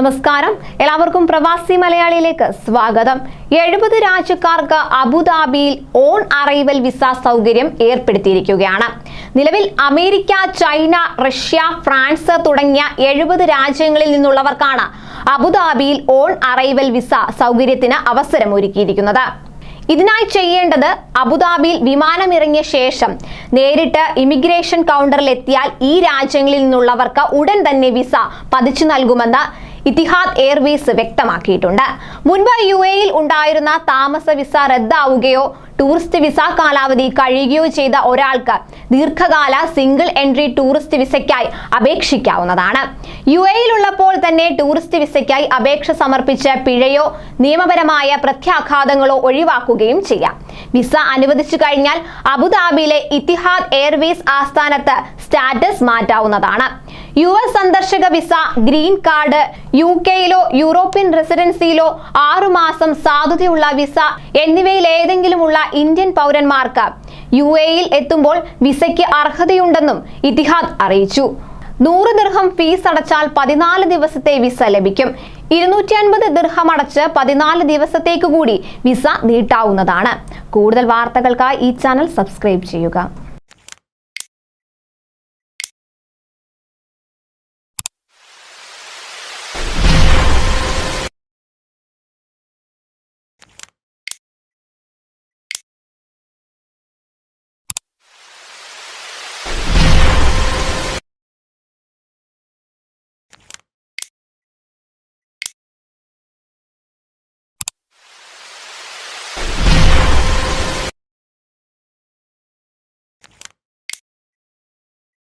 നമസ്കാരം. എല്ലാവർക്കും പ്രവാസി മലയാളിയിലേക്ക് സ്വാഗതം. എഴുപത് രാജ്യക്കാർക്ക് അബുദാബിയിൽ ഓൺ അറൈവൽ വിസ സൗകര്യം ഏർപ്പെടുത്തിയിരിക്കുകയാണ്. നിലവിൽ അമേരിക്ക ചൈന റഷ്യ ഫ്രാൻസ് തുടങ്ങിയ എഴുപത് രാജ്യങ്ങളിൽ നിന്നുള്ളവർക്കാണ് അബുദാബിയിൽ ഓൺ അറൈവൽ വിസ സൗകര്യത്തിന് അവസരമൊരുക്കിയിരിക്കുന്നത്. ഇതിനായി ചെയ്യേണ്ടത് അബുദാബിയിൽ വിമാനമിറങ്ങിയ ശേഷം നേരിട്ട് ഇമിഗ്രേഷൻ കൗണ്ടറിൽ എത്തിയാൽ ഈ രാജ്യങ്ങളിൽ നിന്നുള്ളവർക്ക് ഉടൻ തന്നെ വിസ പതിച്ചു നൽകുമെന്ന് ഇത്തിഹാദ് എയർവേസ് വ്യക്തമാക്കിയിട്ടുണ്ട്. മുൻപ് യു എയിൽ ഉണ്ടായിരുന്ന താമസ വിസ റദ്ദാവുകയോ ടൂറിസ്റ്റ് വിസ കാലാവധി കഴിയുകയോ ചെയ്ത ഒരാൾക്ക് ദീർഘകാല സിംഗിൾ എൻട്രി ടൂറിസ്റ്റ് വിസയ്ക്കായി അപേക്ഷിക്കാവുന്നതാണ്. യു എയിലുള്ളപ്പോൾ തന്നെ ടൂറിസ്റ്റ് വിസയ്ക്കായി അപേക്ഷ സമർപ്പിച്ച് പിഴയോ നിയമപരമായ പ്രത്യാഘാതങ്ങളോ ഒഴിവാക്കുകയും ചെയ്യാം. വിസ അനുവദിച്ചു കഴിഞ്ഞാൽ അബുദാബിയിലെ ഇത്തിഹാദ് എയർവേസ് ആസ്ഥാനത്ത് സ്റ്റാറ്റസ് മാറ്റാവുന്നതാണ്. യു എസ് സന്ദർശക വിസ ഗ്രീൻ കാർഡ് യു കെയിലോ യൂറോപ്യൻ റെസിഡൻസിയിലോ ആറുമാസം സാധുതയുള്ള വിസ എന്നിവയിൽ ഏതെങ്കിലുമുള്ള ഇന്ത്യൻ പൗരന്മാർക്ക് യു എയിൽ എത്തുമ്പോൾ വിസയ്ക്ക് അർഹതയുണ്ടെന്നും ഇത്തിഹാദ് അറിയിച്ചു. നൂറ് ദിർഹം ഫീസ് അടച്ചാൽ പതിനാല് ദിവസത്തെ വിസ ലഭിക്കും. ഇരുന്നൂറ്റി അൻപത് ദിർഹം അടച്ച് പതിനാല് ദിവസത്തേക്ക് കൂടി വിസ നീട്ടാവുന്നതാണ്. കൂടുതൽ വാർത്തകൾക്കായി ഈ ചാനൽ സബ്സ്ക്രൈബ് ചെയ്യുക.